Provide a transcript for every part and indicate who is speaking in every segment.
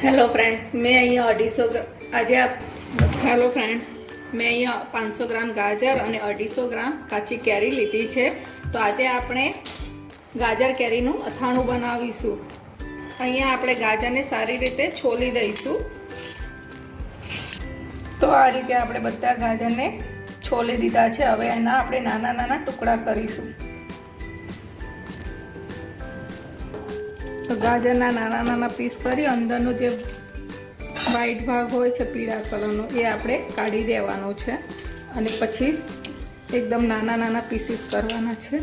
Speaker 1: Hello friends મેં અહીંયા અઢીસો આજે હેલો ફ્રેન્ડ્સ મેં અહીંયા પાંચસો ગ્રામ ગાજર અને અઢીસો ગ્રામ કાચી કેરી લીધી છે તો આજે આપણે ગાજર કેરીનું અથાણું બનાવીશું અહીંયા આપણે ગાજરને સારી રીતે છોલી દઈશું તો આ રીતે આપણે બધા ગાજરને છોલી દીધા છે હવે એના આપણે નાના નાના ટુકડા કરીશું તો ગાજરના નાના નાના પીસ કરી અંદરનો જે વ્હાઈટ ભાગ હોય છે પીળા કલરનો, એ આપણે કાઢી દેવાનો છે. અને પછી એકદમ નાના નાના પીસીસ કરવાના છે.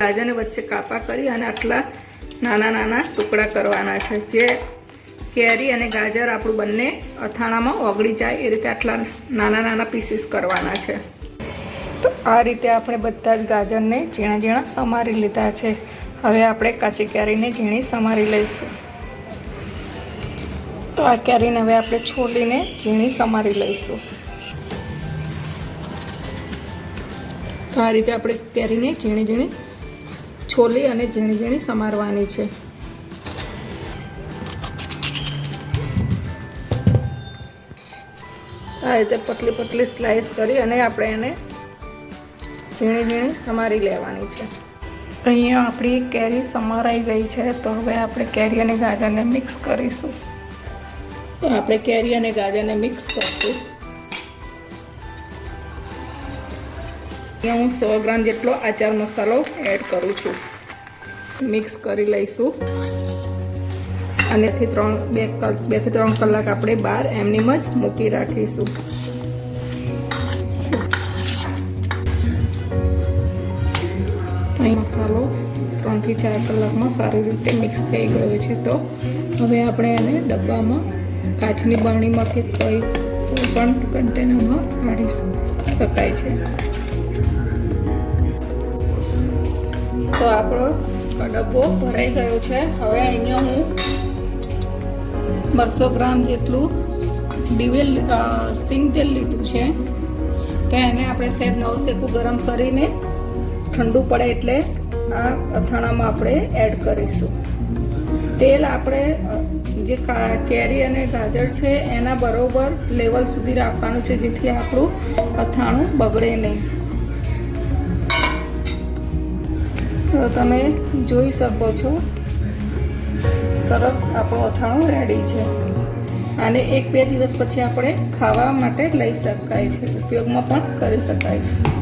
Speaker 1: ગાજરને વચ્ચે કાપા કરી અને આટલા નાના નાના ટુકડા કરવાના છે. જે કેરી અને ગાજર આપણું બંને અથાણામાં ઓગળી જાય, એ રીતે આટલા નાના નાના પીસીસ કરવાના છે. તો આ રીતે આપણે બધા જ ગાજરને ઝીણા ઝીણા સમારી લીધા છે. હવે આપણે કાચી કેરીને ઝીણી સમારી લઈશું. તો આ કેરીને હવે આપણે છોલીને ઝીણી સમારી લઈશું. તો આ રીતે આપણે કેરીને ઝીણી ઝીણી છોલી અને ઝીણી ઝીણી સમારવાની છે. આ રીતે પતલી પતલી સ્લાઇસ કરી અને આપણે એને ઝીણી ઝીણી સમારી લેવાની છે. અહીંયા આપણી કેરી સમારાઈ ગઈ છે, તો હવે આપણે કેરી અને ગાજરને મિક્સ કરીશું. તો આપણે કેરી અને ગાજરને મિક્સ કરીશું. હું સો ગ્રામ જેટલો આચાર મસાલો એડ કરું છું. મિક્સ કરી લઈશું. અને ત્રણ, બે બેથી ત્રણ કલાક આપણે બહાર એમનીમ જ મૂકી રાખીશું. મસાલો ત્રણથી ચાર કલાકમાં સારી રીતે મિક્સ થઈ ગયો છે તો હવે આપણે એને ડબ્બામાં કાચની બારણીમાં કે કોઈ પણ કન્ટેનરમાં કાઢી શકાય છે. તો આપણો ડબ્બો ભરાઈ ગયો છે. હવે અહીંયા હું બસો ગ્રામ જેટલું દિવેલ સિંગ તેલ લીધું છે. તો એને આપણે સહેજ નવસેકું ગરમ કરીને ઠંડુ પડે એટલે આ અથાણામાં આપણે એડ કરીશું. તેલ આપણે જે કેરી અને ગાજર છે, એના બરોબર લેવલ સુધી રાખવાનું છે, જેથી આપણું અથાણું બગડે નહીં. તો તમે જોઈ શકો છો, સરસ આપણું અથાણું રેડી છે. અને એક બે દિવસ પછી આપણે ખાવા માટે લઈ શકાય છે, ઉપયોગમાં પણ કરી શકાય છે.